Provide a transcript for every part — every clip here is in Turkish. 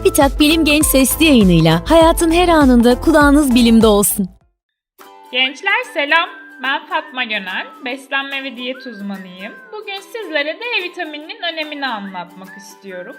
TÜBİTAK Bilim Genç Sesli yayınıyla hayatın her anında kulağınız bilimde olsun. Gençler selam. Ben Fatma Gönel, beslenme ve diyet uzmanıyım. Bugün sizlere D vitamininin önemini anlatmak istiyorum.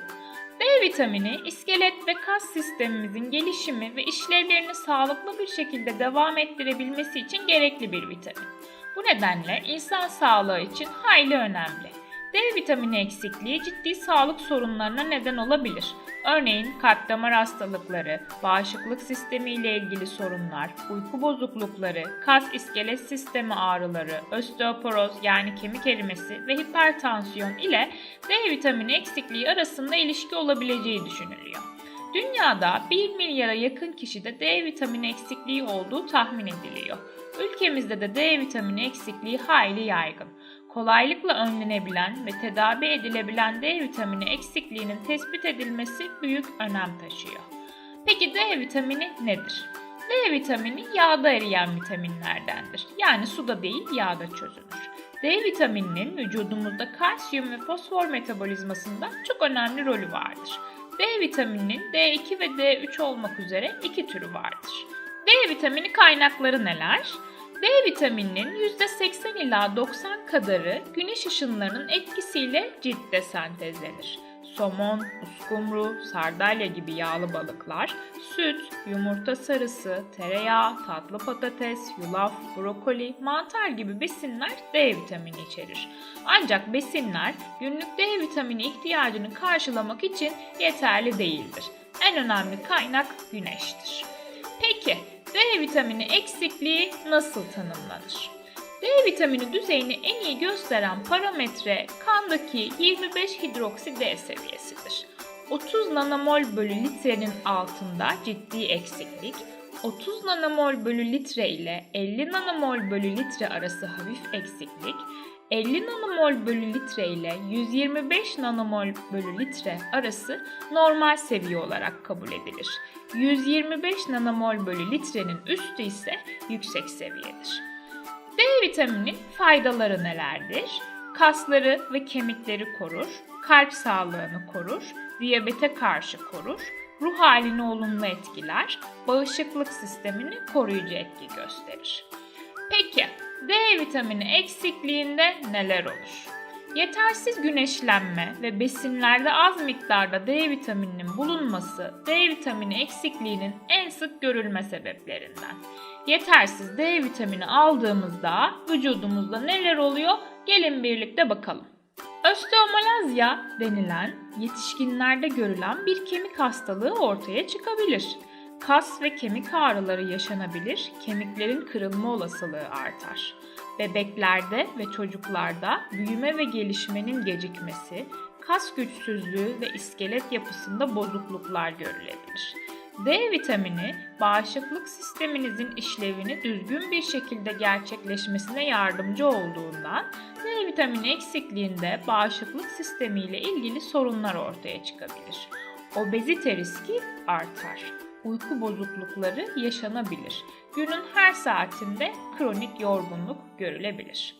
D vitamini, iskelet ve kas sistemimizin gelişimi ve işlevlerini sağlıklı bir şekilde devam ettirebilmesi için gerekli bir vitamin. Bu nedenle insan sağlığı için hayli önemli. D vitamini eksikliği ciddi sağlık sorunlarına neden olabilir. Örneğin kalp damar hastalıkları, bağışıklık sistemi ile ilgili sorunlar, uyku bozuklukları, kas iskelet sistemi ağrıları, osteoporoz yani kemik erimesi ve hipertansiyon ile D vitamini eksikliği arasında ilişki olabileceği düşünülüyor. Dünyada 1 milyara yakın kişide D vitamini eksikliği olduğu tahmin ediliyor. Ülkemizde de D vitamini eksikliği hayli yaygın. Kolaylıkla önlenebilen ve tedavi edilebilen D vitamini eksikliğinin tespit edilmesi büyük önem taşıyor. Peki D vitamini nedir? D vitamini yağda eriyen vitaminlerdendir. Yani suda değil yağda çözünür. D vitamininin vücudumuzda kalsiyum ve fosfor metabolizmasında çok önemli rolü vardır. D vitamininin D2 ve D3 olmak üzere iki türü vardır. D vitamini kaynakları neler? D vitamininin %80 ila 90 kadarı güneş ışınlarının etkisiyle ciltte sentezlenir. Somon, uskumru, sardalya gibi yağlı balıklar, süt, yumurta sarısı, tereyağı, tatlı patates, yulaf, brokoli, mantar gibi besinler D vitamini içerir. Ancak besinler günlük D vitamini ihtiyacını karşılamak için yeterli değildir. En önemli kaynak güneştir. Peki D vitamini eksikliği nasıl tanımlanır? D vitamini düzeyini en iyi gösteren parametre kandaki 25 hidroksi D seviyesidir. 30 nanomol bölü litrenin altında ciddi eksiklik, 30 nanomol bölü litre ile 50 nanomol bölü litre arası hafif eksiklik, 50 nanomol bölü litre ile 125 nanomol bölü litre arası normal seviye olarak kabul edilir. 125 nanomol bölü litrenin üstü ise yüksek seviyedir. D vitamini faydaları nelerdir? Kasları ve kemikleri korur, kalp sağlığını korur, diyabete karşı korur, ruh halini olumlu etkiler, bağışıklık sistemini koruyucu etki gösterir. Peki D vitamini eksikliğinde neler olur? Yetersiz güneşlenme ve besinlerde az miktarda D vitamininin bulunması D vitamini eksikliğinin en sık görülme sebeplerinden. Yetersiz D vitamini aldığımızda vücudumuzda neler oluyor? Gelin birlikte bakalım. Osteomalazya denilen yetişkinlerde görülen bir kemik hastalığı ortaya çıkabilir. Kas ve kemik ağrıları yaşanabilir, kemiklerin kırılma olasılığı artar. Bebeklerde ve çocuklarda büyüme ve gelişmenin gecikmesi, kas güçsüzlüğü ve iskelet yapısında bozukluklar görülebilir. D vitamini bağışıklık sisteminizin işlevini düzgün bir şekilde gerçekleşmesine yardımcı olduğundan D vitamini eksikliğinde bağışıklık sistemi ile ilgili sorunlar ortaya çıkabilir. Obezite riski artar. Uyku bozuklukları yaşanabilir. Günün her saatinde kronik yorgunluk görülebilir.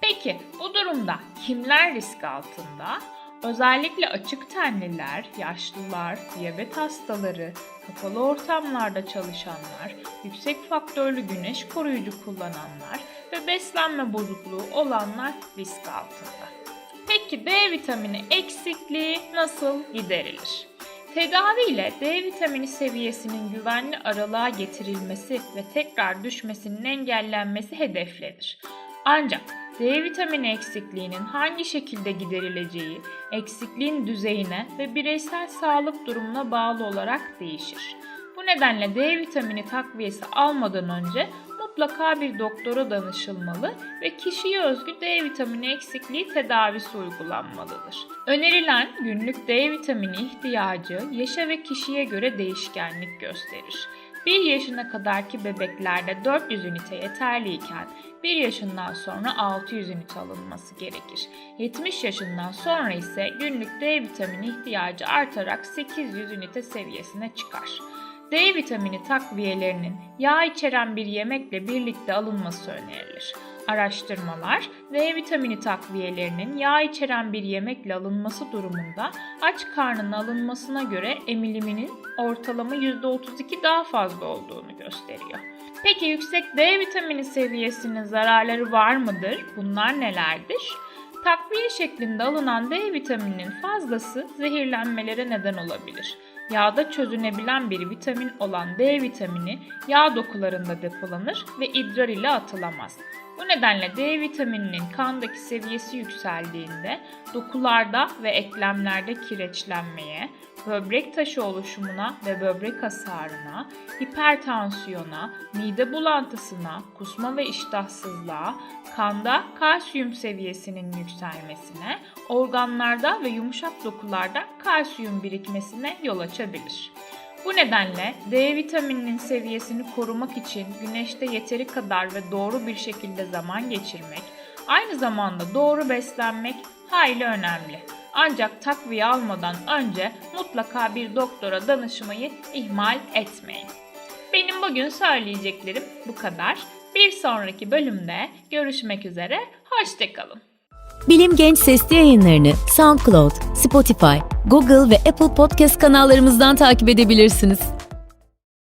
Peki bu durumda kimler risk altında? Özellikle açık tenliler, yaşlılar, diyabet hastaları, kapalı ortamlarda çalışanlar, yüksek faktörlü güneş koruyucu kullananlar ve beslenme bozukluğu olanlar risk altında. Peki D vitamini eksikliği nasıl giderilir? Tedavi ile D vitamini seviyesinin güvenli aralığa getirilmesi ve tekrar düşmesinin engellenmesi hedeflenir. Ancak D vitamini eksikliğinin hangi şekilde giderileceği, eksikliğin düzeyine ve bireysel sağlık durumuna bağlı olarak değişir. Bu nedenle D vitamini takviyesi almadan önce mutlaka bir doktora danışılmalı ve kişiye özgü D vitamini eksikliği tedavisi uygulanmalıdır. Önerilen günlük D vitamini ihtiyacı yaşa ve kişiye göre değişkenlik gösterir. 1 yaşına kadarki bebeklerde 400 ünite yeterliyken 1 yaşından sonra 600 ünite alınması gerekir. 70 yaşından sonra ise günlük D vitamini ihtiyacı artarak 800 ünite seviyesine çıkar. D vitamini takviyelerinin yağ içeren bir yemekle birlikte alınması önerilir. Araştırmalar, D vitamini takviyelerinin yağ içeren bir yemekle alınması durumunda aç karnına alınmasına göre emiliminin ortalama %32 daha fazla olduğunu gösteriyor. Peki yüksek D vitamini seviyesinin zararları var mıdır? Bunlar nelerdir? Takviye şeklinde alınan D vitamininin fazlası zehirlenmelere neden olabilir. Yağda çözünebilen bir vitamin olan D vitamini yağ dokularında depolanır ve idrar ile atılamaz. Bu nedenle D vitamininin kandaki seviyesi yükseldiğinde dokularda ve eklemlerde kireçlenmeye, böbrek taşı oluşumuna ve böbrek hasarına, hipertansiyona, mide bulantısına, kusma ve iştahsızlığa, kanda kalsiyum seviyesinin yükselmesine, organlarda ve yumuşak dokularda kalsiyum birikmesine yol açabilir. Bu nedenle D vitamininin seviyesini korumak için güneşte yeteri kadar ve doğru bir şekilde zaman geçirmek, aynı zamanda doğru beslenmek hayli önemli. Ancak takviye almadan önce mutlaka bir doktora danışmayı ihmal etmeyin. Benim bugün söyleyeceklerim bu kadar. Bir sonraki bölümde görüşmek üzere. Hoşçakalın. Bilim Genç Sesli yayınlarını SoundCloud, Spotify, Google ve Apple Podcast kanallarımızdan takip edebilirsiniz.